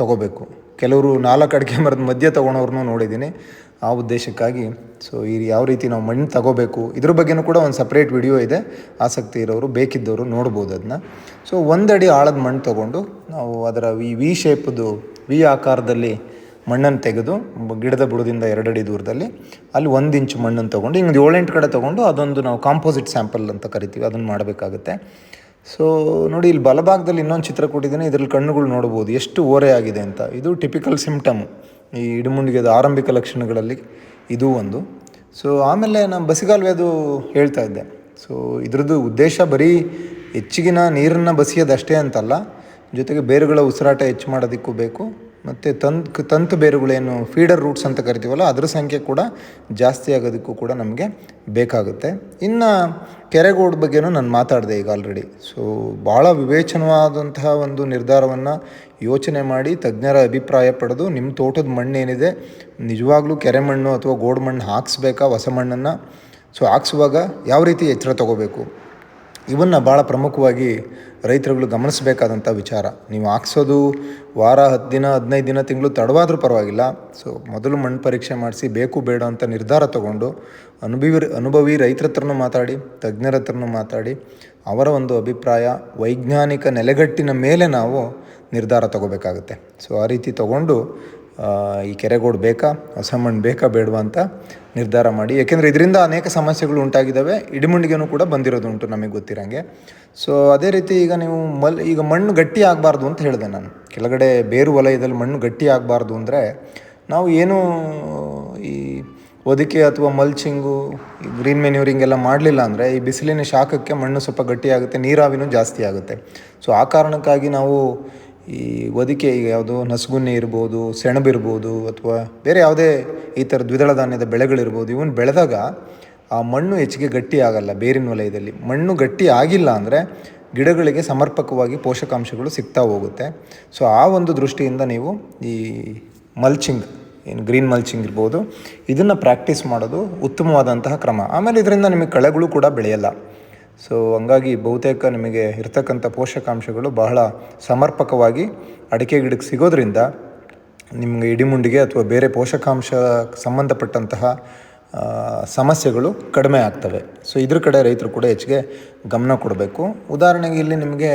ತಗೋಬೇಕು. ಕೆಲವರು ನಾಲ್ಕು ಅಡಿಕೆ ಮರದ ಮಧ್ಯೆ ತೊಗೊಳೋರ್ನೂ ನೋಡಿದ್ದೀನಿ. ಆ ಉದ್ದೇಶಕ್ಕಾಗಿ. ಸೊ ಈ ಯಾವ ರೀತಿ ನಾವು ಮಣ್ಣು ತಗೋಬೇಕು, ಇದ್ರ ಬಗ್ಗೆನೂ ಕೂಡ ಒಂದು ಸಪ್ರೇಟ್ ವಿಡಿಯೋ ಇದೆ. ಆಸಕ್ತಿ ಇರೋರು, ಬೇಕಿದ್ದವರು ನೋಡ್ಬೋದು ಅದನ್ನ ಸೊ ಒಂದಡಿ ಆಳದ ಮಣ್ಣು ತಗೊಂಡು ನಾವು ಅದರ ಈ ವಿ ಶೇಪ್ದು ವಿ ಆಕಾರದಲ್ಲಿ ಮಣ್ಣನ್ನು ತೆಗೆದು, ಗಿಡದ ಬುಡದಿಂದ ಎರಡಡಿ ದೂರದಲ್ಲಿ ಅಲ್ಲಿ ಒಂದು ಇಂಚು ಮಣ್ಣನ್ನು ತೊಗೊಂಡು, ಹಿಂಗೆ ಏಳೆಂಟು ಕಡೆ ತೊಗೊಂಡು ಅದೊಂದು ನಾವು ಕಾಂಪೋಸಿಟ್ ಸ್ಯಾಂಪಲ್ ಅಂತ ಕರಿತೀವಿ, ಅದನ್ನು ಮಾಡಬೇಕಾಗುತ್ತೆ. ಸೊ ನೋಡಿ ಇಲ್ಲಿ ಬಲಭಾಗದಲ್ಲಿ ಇನ್ನೊಂದು ಚಿತ್ರ ಕೊಟ್ಟಿದ್ದೀನಿ, ಇದರಲ್ಲಿ ಕಣ್ಣುಗಳು ನೋಡ್ಬೋದು, ಎಷ್ಟು ಓರೆ ಆಗಿದೆ ಅಂತ. ಇದು ಟಿಪಿಕಲ್ ಸಿಮ್ಟಮ್ ಈ ಇಡಮುಂಡಿಗೆದ ಆರಂಭಿಕ ಲಕ್ಷಣಗಳಲ್ಲಿ ಇದು ಒಂದು. ಸೊ ಆಮೇಲೆ ನಾನು ಬಸಿಗಾಲುವೆದು ಹೇಳ್ತಾ ಇದ್ದೆ. ಸೊ ಇದ್ರದ್ದು ಉದ್ದೇಶ ಬರೀ ಹೆಚ್ಚಿಗಿನ ನೀರನ್ನು ಬಸಿಯೋದಷ್ಟೇ ಅಂತಲ್ಲ, ಜೊತೆಗೆ ಬೇರುಗಳ ಉಸಿರಾಟ ಹೆಚ್ಚು ಮಾಡೋದಕ್ಕೂ ಬೇಕು. ಮತ್ತು ತಂತ್, ತಂತು ಬೇರುಗಳೇನು ಫೀಡರ್ ರೂಟ್ಸ್ ಅಂತ ಕರಿತೀವಲ್ಲ, ಅದರ ಸಂಖ್ಯೆ ಕೂಡ ಜಾಸ್ತಿ ಆಗೋದಕ್ಕೂ ಕೂಡ ನಮಗೆ ಬೇಕಾಗುತ್ತೆ. ಇನ್ನು ಕೆರೆಗೋಡ್ ಬಗ್ಗೆನೂ ನಾನು ಮಾತಾಡಿದೆ ಈಗ ಆಲ್ರೆಡಿ ಸೊ ಭಾಳ ವಿವೇಚನವಾದಂತಹ ಒಂದು ನಿರ್ಧಾರವನ್ನು ಯೋಚನೆ ಮಾಡಿ ತಜ್ಞರ ಅಭಿಪ್ರಾಯ ಪಡೆದು ನಿಮ್ಮ ತೋಟದ ಮಣ್ಣೇನಿದೆ ನಿಜವಾಗ್ಲೂ ಕೆರೆ ಮಣ್ಣು ಅಥವಾ ಗೋಡು ಮಣ್ಣು ಹಾಕಿಸ್ಬೇಕಾ, ಹೊಸ ಮಣ್ಣನ್ನು? ಸೊ ಹಾಕ್ಸುವಾಗ ಯಾವ ರೀತಿ ಎಚ್ಚರ ತಗೋಬೇಕು? ಇವನ್ನು ಭಾಳ ಪ್ರಮುಖವಾಗಿ ರೈತರುಗಳು ಗಮನಿಸಬೇಕಾದಂಥ ವಿಚಾರ. ನೀವು ಹಾಕ್ಸೋದು ವಾರ ಹತ್ತು ದಿನ, ಹದಿನೈದು ದಿನ, ತಿಂಗಳು ತಡವಾದರೂ ಪರವಾಗಿಲ್ಲ. ಸೊ, ಮೊದಲು ಮಣ್ಣು ಪರೀಕ್ಷೆ ಮಾಡಿಸಿ, ಬೇಕು, ಬೇಡ ಅಂತ ನಿರ್ಧಾರ ತಗೊಂಡು ಅನುಭವಿ ಅನುಭವಿ ರೈತರ ಹತ್ರನೂ ಮಾತಾಡಿ, ತಜ್ಞರ ಹತ್ರನೂ ಮಾತಾಡಿ, ಅವರ ಒಂದು ಅಭಿಪ್ರಾಯ, ವೈಜ್ಞಾನಿಕ ನೆಲೆಗಟ್ಟಿನ ಮೇಲೆ ನಾವು ನಿರ್ಧಾರ ತಗೋಬೇಕಾಗುತ್ತೆ. ಸೊ, ಆ ರೀತಿ ತಗೊಂಡು ಈ ಕೆರೆಗೋಡು ಬೇಕಾ ಹೊಸ ಮಣ್ಣು ಬೇಕಾ ಬೇಡವಾ ಅಂತ ನಿರ್ಧಾರ ಮಾಡಿ. ಯಾಕೆಂದರೆ ಇದರಿಂದ ಅನೇಕ ಸಮಸ್ಯೆಗಳು ಉಂಟಾಗಿದ್ದಾವೆ ಇಡಿಮುಂಡಿಗೆನೂ ಕೂಡ ಬಂದಿರೋದು ಉಂಟು ನಮಗೆ ಗೊತ್ತಿರಂಗೆ. ಸೊ ಅದೇ ರೀತಿ ಈಗ ನೀವು ಮಲ್, ಈಗ ಮಣ್ಣು ಗಟ್ಟಿ ಆಗಬಾರ್ದು ಅಂತ ಹೇಳಿದೆ ನಾನು. ಕೆಳಗಡೆ ಬೇರು ವಲಯದಲ್ಲಿ ಮಣ್ಣು ಗಟ್ಟಿ ಆಗಬಾರ್ದು ಅಂದರೆ ನಾವು ಏನು ಈ ಹೊದಿಕೆ ಅಥವಾ ಮಲ್ಚಿಂಗು ಗ್ರೀನ್ ಮೆನ್ಯೂರಿಂಗ್ ಎಲ್ಲ ಮಾಡಲಿಲ್ಲ ಅಂದರೆ ಈ ಬಿಸಿಲಿನ ಶಾಖಕ್ಕೆ ಮಣ್ಣು ಸ್ವಲ್ಪ ಗಟ್ಟಿಯಾಗುತ್ತೆ, ನೀರಾವಿನೂ ಜಾಸ್ತಿ ಆಗುತ್ತೆ. ಸೊ ಆ ಕಾರಣಕ್ಕಾಗಿ ನಾವು ಈ ಹೊದಿಕೆ ಈಗ ಯಾವುದು ನಸುಗುನ್ನೆ ಇರ್ಬೋದು ಸೆಣಬಿರ್ಬೋದು ಅಥವಾ ಬೇರೆ ಯಾವುದೇ ಈ ಥರ ದ್ವಿದಳ ಧಾನ್ಯದ ಬೆಳೆಗಳಿರ್ಬೋದು ಇವನ್ನ ಬೆಳೆದಾಗ ಆ ಮಣ್ಣು ಹೆಚ್ಚಿಗೆ ಗಟ್ಟಿ ಆಗಲ್ಲ ಬೇರಿನ ವಲಯದಲ್ಲಿ. ಮಣ್ಣು ಗಟ್ಟಿ ಆಗಿಲ್ಲ ಅಂದರೆ ಗಿಡಗಳಿಗೆ ಸಮರ್ಪಕವಾಗಿ ಪೋಷಕಾಂಶಗಳು ಸಿಗ್ತಾ ಹೋಗುತ್ತೆ. ಸೊ ಆ ಒಂದು ದೃಷ್ಟಿಯಿಂದ ನೀವು ಈ ಮಲ್ಚಿಂಗ್ ಏನು ಗ್ರೀನ್ ಮಲ್ಚಿಂಗ್ ಇರ್ಬೋದು, ಇದನ್ನು ಪ್ರಾಕ್ಟೀಸ್ ಮಾಡೋದು ಉತ್ತಮವಾದಂತಹ ಕ್ರಮ. ಆಮೇಲೆ ಇದರಿಂದ ನಿಮಗೆ ಕಳೆಗಳು ಕೂಡ ಬೆಳೆಯಲ್ಲ. ಸೊ ಹಂಗಾಗಿ ಬಹುತೇಕ ನಿಮಗೆ ಇರ್ತಕ್ಕಂಥ ಪೋಷಕಾಂಶಗಳು ಬಹಳ ಸಮರ್ಪಕವಾಗಿ ಅಡಿಕೆ ಗಿಡಕ್ಕೆ ಸಿಗೋದ್ರಿಂದ ನಿಮಗೆ ಇಡಿಮುಂಡಿಗೆ ಅಥವಾ ಬೇರೆ ಪೋಷಕಾಂಶ ಸಂಬಂಧಪಟ್ಟಂತಹ ಸಮಸ್ಯೆಗಳು ಕಡಿಮೆ ಆಗ್ತವೆ. ಸೊ ಇದ್ರ ಕಡೆ ರೈತರು ಕೂಡ ಹೆಚ್ಚಿಗೆ ಗಮನ ಕೊಡಬೇಕು. ಉದಾಹರಣೆಗೆ ಇಲ್ಲಿ ನಿಮಗೆ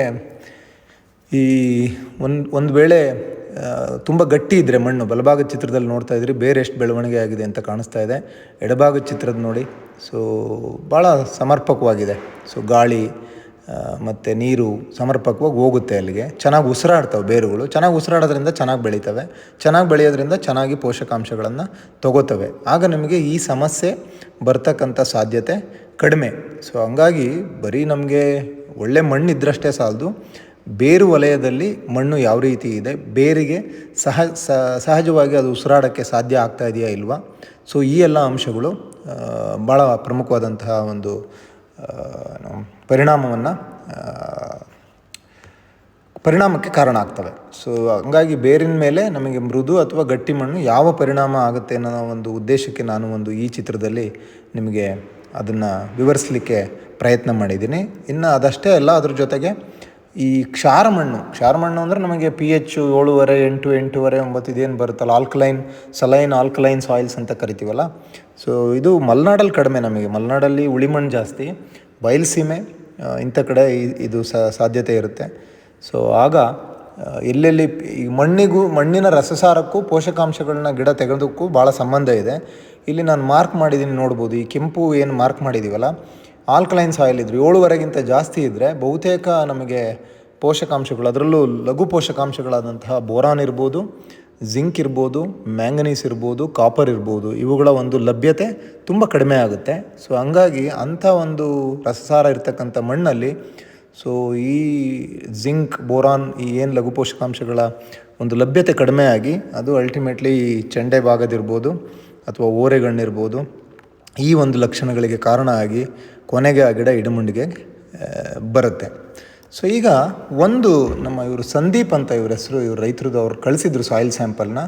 ಈ ಒಂದು ಒಂದು ವೇಳೆ ತುಂಬ ಗಟ್ಟಿ ಇದ್ದರೆ ಮಣ್ಣು. ಬಲಭಾಗದ ಚಿತ್ರದಲ್ಲಿ ನೋಡ್ತಾ ಇದ್ರಿ, ಬೇರೆ ಎಷ್ಟು ಬೆಳವಣಿಗೆ ಆಗಿದೆ ಅಂತ ಕಾಣಿಸ್ತಾ ಇದೆ. ಎಡಭಾಗದ ಚಿತ್ರದ ನೋಡಿ, ಸೊ ಭಾಳ ಸಮರ್ಪಕವಾಗಿದೆ. ಸೊ, ಗಾಳಿ ಮತ್ತು ನೀರು ಸಮರ್ಪಕವಾಗಿ ಹೋಗುತ್ತೆ ಅಲ್ಲಿಗೆ. ಚೆನ್ನಾಗಿ ಉಸಿರಾಡ್ತವೆ ಬೇರುಗಳು. ಚೆನ್ನಾಗಿ ಉಸಿರಾಡೋದ್ರಿಂದ ಚೆನ್ನಾಗಿ ಬೆಳೀತವೆ. ಚೆನ್ನಾಗಿ ಬೆಳೆಯೋದ್ರಿಂದ ಚೆನ್ನಾಗಿ ಪೋಷಕಾಂಶಗಳನ್ನು ತಗೋತವೆ. ಆಗ ನಿಮಗೆ ಈ ಸಮಸ್ಯೆ ಬರ್ತಕ್ಕಂಥ ಸಾಧ್ಯತೆ ಕಡಿಮೆ. ಸೊ, ಹಂಗಾಗಿ ಬರೀ ನಮಗೆ ಒಳ್ಳೆ ಮಣ್ಣು ಇದ್ದರಷ್ಟೇ ಸಾಲದು. ಬೇರು ವಲಯದಲ್ಲಿ ಮಣ್ಣು ಯಾವ ರೀತಿ ಇದೆ? ಬೇರಿಗೆ ಸಹ ಸಹಜವಾಗಿ ಅದು ಉಸಿರಾಡೋಕ್ಕೆ ಸಾಧ್ಯ ಆಗ್ತಾ ಇದೆಯಾ ಇಲ್ವಾ? ಸೊ ಈ ಎಲ್ಲ ಅಂಶಗಳು ಭಾಳ ಪ್ರಮುಖವಾದಂತಹ ಒಂದು ಪರಿಣಾಮವನ್ನು ಪರಿಣಾಮಕ್ಕೆ ಕಾರಣ ಆಗ್ತವೆ. ಸೊ ಹಂಗಾಗಿ ಬೇರಿನ ಮೇಲೆ ನಮಗೆ ಮೃದು ಅಥವಾ ಗಟ್ಟಿ ಮಣ್ಣು ಯಾವ ಪರಿಣಾಮ ಆಗುತ್ತೆ ಅನ್ನೋ ಒಂದು ಉದ್ದೇಶಕ್ಕೆ ನಾನು ಒಂದು ಈ ಚಿತ್ರದಲ್ಲಿ ನಿಮಗೆ ಅದನ್ನು ವಿವರಿಸಲಿಕ್ಕೆ ಪ್ರಯತ್ನ ಮಾಡಿದ್ದೀನಿ. ಇನ್ನು ಅದಷ್ಟೇ ಅಲ್ಲ, ಅದ್ರ ಜೊತೆಗೆ ಈ ಕ್ಷಾರ ಮಣ್ಣು ಕ್ಷಾರ ಮಣ್ಣು ಅಂದರೆ ನಮಗೆ ಪಿ ಎಚ್ ಏಳುವರೆ, ಎಂಟು, ಎಂಟೂವರೆ ಒಂಬತ್ತು ಇದೇನು ಬರುತ್ತಲ್ಲ ಆಲ್ಕಲೈನ್ ಸಲೈನ್ ಆಲ್ಕಲೈನ್ ಸಾಯಿಲ್ಸ್ ಅಂತ ಕರಿತೀವಲ್ಲ. ಸೊ ಇದು ಮಲೆನಾಡಲ್ಲಿ ಕಡಿಮೆ ನಮಗೆ. ಮಲೆನಾಡಲ್ಲಿ ಉಳಿ ಮಣ್ಣು ಜಾಸ್ತಿ, ಬಯಲುಸೀಮೆ ಇಂಥ ಕಡೆ ಇದು ಸಾಧ್ಯತೆ ಇರುತ್ತೆ. ಸೊ ಆಗ ಎಲ್ಲೆಲ್ಲಿ ಈ ಮಣ್ಣಿಗೂ, ಮಣ್ಣಿನ ರಸಸಾರಕ್ಕೂ, ಪೋಷಕಾಂಶಗಳನ್ನ ಗಿಡ ತೆಗೆದಕ್ಕೂ ಭಾಳ ಸಂಬಂಧ ಇದೆ. ಇಲ್ಲಿ ನಾನು ಮಾರ್ಕ್ ಮಾಡಿದ್ದೀನಿ ನೋಡ್ಬೋದು. ಈ ಕೆಂಪು ಏನು ಮಾರ್ಕ್ ಮಾಡಿದ್ದೀವಲ್ಲ ಆಲ್ಕಲೈನ್ ಸಾಯಿಲ್ ಇದ್ರು, ಏಳುವರೆಗಿಂತ ಜಾಸ್ತಿ ಇದ್ದರೆ ಬಹುತೇಕ ನಮಗೆ ಪೋಷಕಾಂಶಗಳು, ಅದರಲ್ಲೂ ಲಘು ಪೋಷಕಾಂಶಗಳಾದಂತಹ ಬೋರಾನ್ ಇರ್ಬೋದು, ಜಿಂಕ್ ಇರ್ಬೋದು, ಮ್ಯಾಂಗನೀಸ್ ಇರ್ಬೋದು ಕಾಪರ್ ಇರ್ಬೋದು, ಇವುಗಳ ಒಂದು ಲಭ್ಯತೆ ತುಂಬ ಕಡಿಮೆ ಆಗುತ್ತೆ. ಸೊ ಹಂಗಾಗಿ ಅಂಥ ಒಂದು ರಸಸಾರ ಇರ್ತಕ್ಕಂಥ ಮಣ್ಣಲ್ಲಿ ಸೊ ಈ ಜಿಂಕ್, ಬೋರಾನ್ ಈ ಏನು ಲಘು ಪೋಷಕಾಂಶಗಳ ಒಂದು ಲಭ್ಯತೆ ಕಡಿಮೆ ಆಗಿ, ಅದು ಅಲ್ಟಿಮೇಟ್ಲಿ ಚೆಂಡೆ ಭಾಗದಿರ್ಬೋದು ಅಥವಾ ಓರೆಗಣ್ಣಿರ್ಬೋದು, ಈ ಒಂದು ಲಕ್ಷಣಗಳಿಗೆ ಕಾರಣ ಆಗಿ ಕೊನೆಗೆ ಆ ಗಿಡ ಇಡಮುಂಡಿಗೆ ಬರುತ್ತೆ. ಸೊ ಈಗ ಒಂದು ನಮ್ಮ ಇವರು ಸಂದೀಪ್ ಅಂತ ಇವ್ರ ಹೆಸರು, ಇವ್ರು ರೈತರದ್ದು ಅವ್ರು ಕಳಿಸಿದ್ರು ಸಾಯಿಲ್ ಸ್ಯಾಂಪಲ್ನ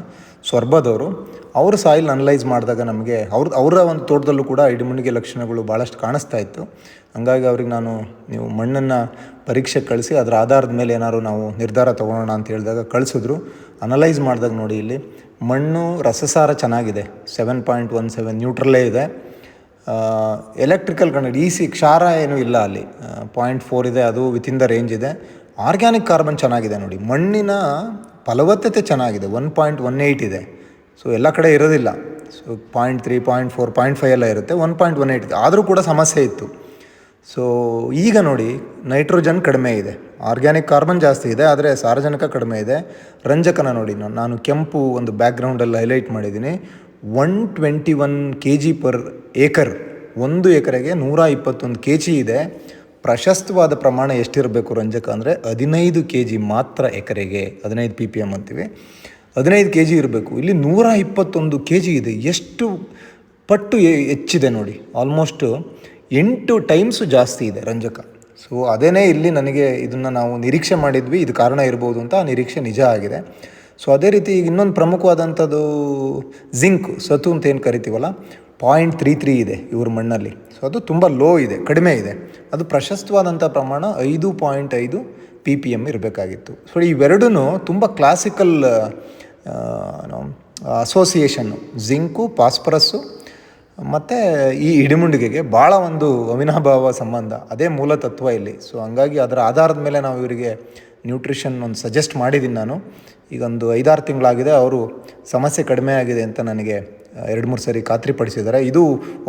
ಸ್ವರ್ಬದವರು. ಅವ್ರ ಸಾಯಿಲ್ ಅನಲೈಸ್ ಮಾಡಿದಾಗ ನಮಗೆ ಅವ್ರ, ಅವರ ಒಂದು ತೋಟದಲ್ಲೂ ಕೂಡ ಇಡಮುಂಡಿಗೆ ಲಕ್ಷಣಗಳು ಭಾಳಷ್ಟು ಕಾಣಿಸ್ತಾ ಇತ್ತು. ಹಂಗಾಗಿ ಅವ್ರಿಗೆ ನಾನು ನೀವು ಮಣ್ಣನ್ನು ಪರೀಕ್ಷೆ ಕಳಿಸಿ, ಅದರ ಆಧಾರದ ಮೇಲೆ ಏನಾದ್ರು ನಾವು ನಿರ್ಧಾರ ತೊಗೊಳೋಣ ಅಂತ ಹೇಳಿದಾಗ ಕಳಿಸಿದ್ರು. ಅನಲೈಸ್ ಮಾಡಿದಾಗ ನೋಡಿ ಇಲ್ಲಿ ಮಣ್ಣು ರಸಸಾರ ಚೆನ್ನಾಗಿದೆ. ಸೆವೆನ್ ಪಾಯಿಂಟ್ ಒನ್ ಸೆವೆನ್ ನ್ಯೂಟ್ರಲ್ಲೇ ಇದೆ. ಎಲೆಕ್ಟ್ರಿಕಲ್ ಕಂಡಕ್ಟರ್ ಇ ಸಿ ಕ್ಷಾರ ಏನು ಇಲ್ಲ ಅಲ್ಲಿ. ಪಾಯಿಂಟ್ ಫೋರ್ ಇದೆ, ಅದು ವಿತಿನ್ ದ ರೇಂಜ್ ಇದೆ. ಆರ್ಗ್ಯಾನಿಕ್ ಕಾರ್ಬನ್ ಚೆನ್ನಾಗಿದೆ ನೋಡಿ. ಮಣ್ಣಿನ ಫಲವತ್ತತೆ ಚೆನ್ನಾಗಿದೆ ಒನ್ ಪಾಯಿಂಟ್ ಒನ್ ಏಯ್ಟ್ ಇದೆ. ಸೊ ಎಲ್ಲ ಕಡೆ ಇರೋದಿಲ್ಲ. So point three point four point five ಎಲ್ಲ ಇರುತ್ತೆ ಒನ್ ಪಾಯಿಂಟ್ ಒನ್ ಏಯ್ಟ್ ಇದೆ. ಆದರೂ ಕೂಡ ಸಮಸ್ಯೆ ಇತ್ತು. ಸೊ ಈಗ ನೋಡಿ ನೈಟ್ರೋಜನ್ ಕಡಿಮೆ ಇದೆ. ಆರ್ಗ್ಯಾನಿಕ್ ಕಾರ್ಬನ್ ಜಾಸ್ತಿ ಇದೆ, ಆದರೆ ಸಾರಜನಕ ಕಡಿಮೆ ಇದೆ. ರಂಜಕನ ನೋಡಿ ನಾನು ಕೆಂಪು ಒಂದು ಬ್ಯಾಕ್ಗ್ರೌಂಡಲ್ಲಿ ಹೈಲೈಟ್ ಮಾಡಿದ್ದೀನಿ. One twenty one K G per acre ಒಂದು ಎಕರೆಗೆ ನೂರ ಇಪ್ಪತ್ತೊಂದು ಕೆ ಜಿ ಇದೆ. ಪ್ರಶಸ್ತವಾದ ಪ್ರಮಾಣ ಎಷ್ಟಿರಬೇಕು ರಂಜಕ ಅಂದರೆ ಹದಿನೈದು ಕೆ ಜಿ ಮಾತ್ರ ಎಕರೆಗೆ, ಹದಿನೈದು ಪಿ ಪಿ ಎಂ ಅಂತೀವಿ. ಹದಿನೈದು ಕೆ ಜಿ ಇರಬೇಕು. ಇಲ್ಲಿ ನೂರ ಇಪ್ಪತ್ತೊಂದು ಕೆ ಜಿ ಇದೆ. ಎಷ್ಟು ಪಟ್ಟು ಹೆಚ್ಚಿದೆ ನೋಡಿ. ಆಲ್ಮೋಸ್ಟು ಎಂಟು ಟೈಮ್ಸು ಜಾಸ್ತಿ ಇದೆ ರಂಜಕ. ಸೊ ಅದೇನೇ ಇಲ್ಲಿ ನನಗೆ ಇದನ್ನು ನಾವು ನಿರೀಕ್ಷೆ ಮಾಡಿದ್ವಿ, ಇದು ಕಾರಣ ಇರ್ಬೋದು ಅಂತ ಆ ನಿರೀಕ್ಷೆ ನಿಜ ಆಗಿದೆ. ಸೊ ಅದೇ ರೀತಿ ಈಗ ಇನ್ನೊಂದು ಪ್ರಮುಖವಾದಂಥದ್ದು ಜಿಂಕ್, ಸತು ಅಂತ ಏನು ಕರಿತೀವಲ್ಲ ಪಾಯಿಂಟ್ ತ್ರೀ ತ್ರೀ ಇದೆ ಇವ್ರ ಮಣ್ಣಲ್ಲಿ. ಸೊ ಅದು ತುಂಬ ಲೋ ಇದೆ, ಕಡಿಮೆ ಇದೆ. ಅದು ಪ್ರಶಸ್ತವಾದಂಥ ಪ್ರಮಾಣ ಐದು ಪಾಯಿಂಟ್ ಐದು ಪಿ ಪಿ ಎಂ ಇರಬೇಕಾಗಿತ್ತು ಸೊ ಇವೆರಡೂ ತುಂಬ ಕ್ಲಾಸಿಕಲ್ ಅಸೋಸಿಯೇಷನ್ನು ಜಿಂಕು ಪಾಸ್ಪರಸ್ಸು ಮತ್ತು ಈ ಇಡಿಮುಂಡಿಗೆಗೆ ಭಾಳ ಒಂದು ಅವಿನಾಭಾವ ಸಂಬಂಧ. ಅದೇ ಮೂಲ ತತ್ವ ಇಲ್ಲಿ. ಸೊ ಹಂಗಾಗಿ ಅದರ ಆಧಾರದ ಮೇಲೆ ನಾವು ಇವರಿಗೆ ನ್ಯೂಟ್ರಿಷನ್ ಒಂದು ಸಜೆಸ್ಟ್ ಮಾಡಿದ್ದೀನಿ ನಾನು. ಈಗ ಒಂದು ಐದಾರು ತಿಂಗಳಾಗಿದೆ, ಅವರು ಸಮಸ್ಯೆ ಕಡಿಮೆ ಆಗಿದೆ ಅಂತ ನನಗೆ ಎರಡು ಮೂರು ಸರಿ ಖಾತ್ರಿಪಡಿಸಿದ್ದಾರೆ ಇದು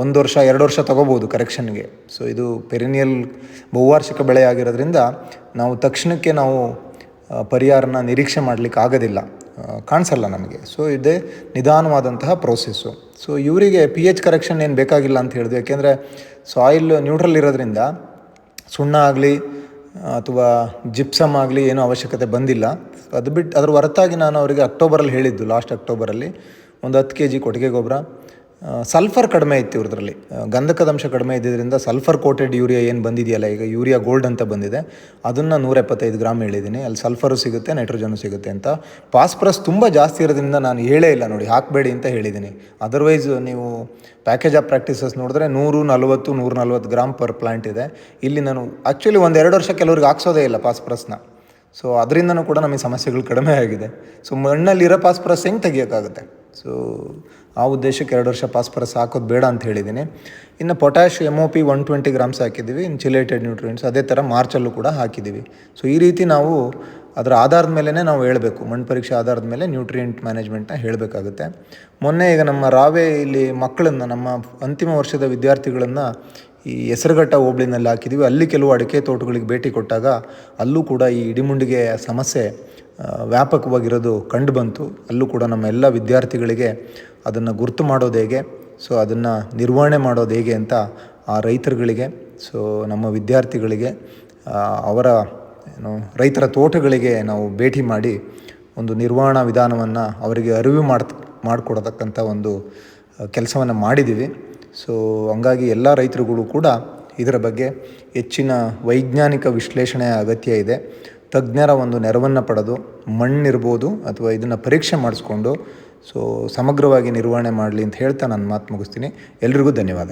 ಒಂದು ವರ್ಷ, ಎರಡು ವರ್ಷ ತೊಗೋಬೋದು ಕರೆಕ್ಷನ್ಗೆ ಸೊ ಇದು ಪೆರಿನಿಯಲ್ ಬಹುವಾರ್ಷಿಕ ಬೆಳೆ ಆಗಿರೋದ್ರಿಂದ ನಾವು ತಕ್ಷಣಕ್ಕೆ ನಾವು ಪರಿಹಾರನ ನಿರೀಕ್ಷೆ ಮಾಡಲಿಕ್ಕೆ ಆಗೋದಿಲ್ಲ. ಕಾಣಿಸಲ್ಲ ನಮಗೆ. ಸೊ ಇದೇ ನಿಧಾನವಾದಂತಹ ಪ್ರೋಸೆಸ್ಸು ಸೊ ಇವರಿಗೆ ಪಿ ಎಚ್ ಕರೆಕ್ಷನ್ ಏನು ಬೇಕಾಗಿಲ್ಲ ಅಂತ ಹೇಳಿದ್ವಿ ಯಾಕೆಂದರೆ ಸಾಯಿಲ್ ನ್ಯೂಟ್ರಲ್ ಇರೋದ್ರಿಂದ ಸುಣ್ಣ ಆಗಲಿ ಅಥವಾ ಜಿಪ್ಸಮ್ ಆಗಲಿ ಏನೂ ಅವಶ್ಯಕತೆ ಬಂದಿಲ್ಲ. ಅದು ಬಿಟ್ಟು ಅದ್ರ ಹೊರತಾಗಿ ನಾನು ಅವರಿಗೆ ಅಕ್ಟೋಬರಲ್ಲಿ ಹೇಳಿದ್ದು, ಲಾಸ್ಟ್ ಅಕ್ಟೋಬರಲ್ಲಿ. ಒಂದು ಹತ್ತು ಕೆ ಜಿ ಕೊಟ್ಟಿಗೆ ಗೊಬ್ಬರ. ಸಲ್ಫರ್ ಕಡಿಮೆ ಇತ್ತು ಇವ್ರದ್ರಲ್ಲಿ. ಗಂಧಕದ ಅಂಶ ಕಡಿಮೆ ಇದ್ದಿದ್ದರಿಂದ ಸಲ್ಫರ್ ಕೋಟೆಡ್ ಯೂರಿಯಾ ಏನು ಬಂದಿದೆಯಲ್ಲ, ಈಗ ಯೂರಿಯಾ ಗೋಲ್ಡ್ ಅಂತ ಬಂದಿದೆ. ಅದನ್ನು ನೂರ ಎಪ್ಪತ್ತೈದು ಗ್ರಾಮ್ ಹೇಳಿದ್ದೀನಿ. ಅಲ್ಲಿ ಸಲ್ಫರು ಸಿಗುತ್ತೆ ನೈಟ್ರೋಜನು ಸಿಗುತ್ತೆ ಅಂತ. ಪಾಸ್ಪ್ರಸ್ ತುಂಬ ಜಾಸ್ತಿ ಇರೋದ್ರಿಂದ ನಾನು ಹೇಳೇ ಇಲ್ಲ ನೋಡಿ, ಹಾಕಬೇಡಿ ಅಂತ ಹೇಳಿದ್ದೀನಿ. ಅದರ್ವೈಸ್ ನೀವು ಪ್ಯಾಕೇಜ್ ಆಫ್ ಪ್ರಾಕ್ಟೀಸಸ್ ನೋಡಿದ್ರೆ ನೂರು, ನಲವತ್ತು, ನೂರು ನಲ್ವತ್ತು ಗ್ರಾಮ್ ಪರ್ ಪ್ಲಾಂಟ್ ಇದೆ. ಇಲ್ಲಿ ನಾನು ಆ್ಯಕ್ಚುಲಿ ಒಂದು ಎರಡು ವರ್ಷ ಕೆಲವ್ರಿಗೆ ಹಾಕ್ಸೋದೇ ಇಲ್ಲ ಪಾಸ್ಪ್ರಸ್ನ ಸೊ ಅದರಿಂದನೂ ಕೂಡ ನಮಗೆ ಸಮಸ್ಯೆಗಳು ಕಡಿಮೆ ಆಗಿದೆ. ಸೊ ಮಣ್ಣಲ್ಲಿರೋ ಪಾಸ್ಪರಸ್ ಹೆಂಗೆ ತೆಗಿಯೋಕ್ಕಾಗುತ್ತೆ ಸೊ ಆ ಉದ್ದೇಶಕ್ಕೆ ಎರಡು ವರ್ಷ ಪಾಸ್ಪರಸ್ ಹಾಕೋದು ಬೇಡ ಅಂತ ಹೇಳಿದ್ದೀನಿ. ಇನ್ನು potash M O P one twenty grams ಹಾಕಿದ್ದೀವಿ ಇನ್ನು ಚಿಲೇಟೆಡ್ ನ್ಯೂಟ್ರಿಯೆಂಟ್ಸ್ ಅದೇ ಥರ ಮಾರ್ಚಲ್ಲೂ ಕೂಡ ಹಾಕಿದ್ದೀವಿ. ಸೊ ಈ ರೀತಿ ನಾವು ಅದರ ಆಧಾರದ ಮೇಲೇ ನಾವು ಹೇಳಬೇಕು. ಮಣ್ಣು ಪರೀಕ್ಷೆ ಆಧಾರದ ಮೇಲೆ ನ್ಯೂಟ್ರಿಯೆಂಟ್ ಮ್ಯಾನೇಜ್ಮೆಂಟ್ನ ಹೇಳಬೇಕಾಗುತ್ತೆ. ಮೊನ್ನೆ ಈಗ ನಮ್ಮ ರಾವೆ ಇಲ್ಲಿ ಮಕ್ಕಳನ್ನು, ನಮ್ಮ ಅಂತಿಮ ವರ್ಷದ ವಿದ್ಯಾರ್ಥಿಗಳನ್ನು ಈ ಹೆಸರುಘಟ್ಟ ಹೋಬಳಿನಲ್ಲಿ ಹಾಕಿದ್ದೀವಿ ಅಲ್ಲಿ ಕೆಲವು ಅಡಿಕೆ ತೋಟಗಳಿಗೆ ಭೇಟಿ ಕೊಟ್ಟಾಗ ಅಲ್ಲೂ ಕೂಡ ಈ ಇಡಿಮುಂಡಿಗೆ ಸಮಸ್ಯೆ ವ್ಯಾಪಕವಾಗಿರೋದು ಕಂಡು ಬಂತು. ಅಲ್ಲೂ ಕೂಡ ನಮ್ಮ ಎಲ್ಲ ವಿದ್ಯಾರ್ಥಿಗಳಿಗೆ ಅದನ್ನು ಗುರುತು ಮಾಡೋದು ಹೇಗೆ, ಸೊ ಅದನ್ನು ನಿರ್ವಹಣೆ ಮಾಡೋದು ಹೇಗೆ ಅಂತ ಆ ರೈತರುಗಳಿಗೆ, ಸೊ ನಮ್ಮ ವಿದ್ಯಾರ್ಥಿಗಳಿಗೆ ಅವರ, ಏನು, ರೈತರ ತೋಟಗಳಿಗೆ ನಾವು ಭೇಟಿ ಮಾಡಿ ಒಂದು ನಿರ್ವಹಣಾ ವಿಧಾನವನ್ನು ಅವರಿಗೆ ಅರಿವು ಮಾಡ್ ಮಾಡಿಕೊಡತಕ್ಕಂಥ ಒಂದು ಕೆಲಸವನ್ನು ಮಾಡಿದ್ದೀವಿ ಸೊ ಹಂಗಾಗಿ ಎಲ್ಲ ರೈತರುಗಳು ಕೂಡ ಇದರ ಬಗ್ಗೆ ಹೆಚ್ಚಿನ ವೈಜ್ಞಾನಿಕ ವಿಶ್ಲೇಷಣೆಯ ಅಗತ್ಯ ಇದೆ. ತಜ್ಞರ ಒಂದು ನೆರವನ್ನು ಪಡೆದು ಮಣ್ಣಿರ್ಬೋದು ಅಥವಾ ಇದನ್ನು ಪರೀಕ್ಷೆ ಮಾಡಿಸ್ಕೊಂಡು ಸೊ ಸಮಗ್ರವಾಗಿ ನಿರ್ವಹಣೆ ಮಾಡಲಿ ಅಂತ ಹೇಳ್ತಾ ನಾನು ಮಾತು ಮುಗಿಸ್ತೀನಿ. ಎಲ್ರಿಗೂ ಧನ್ಯವಾದ.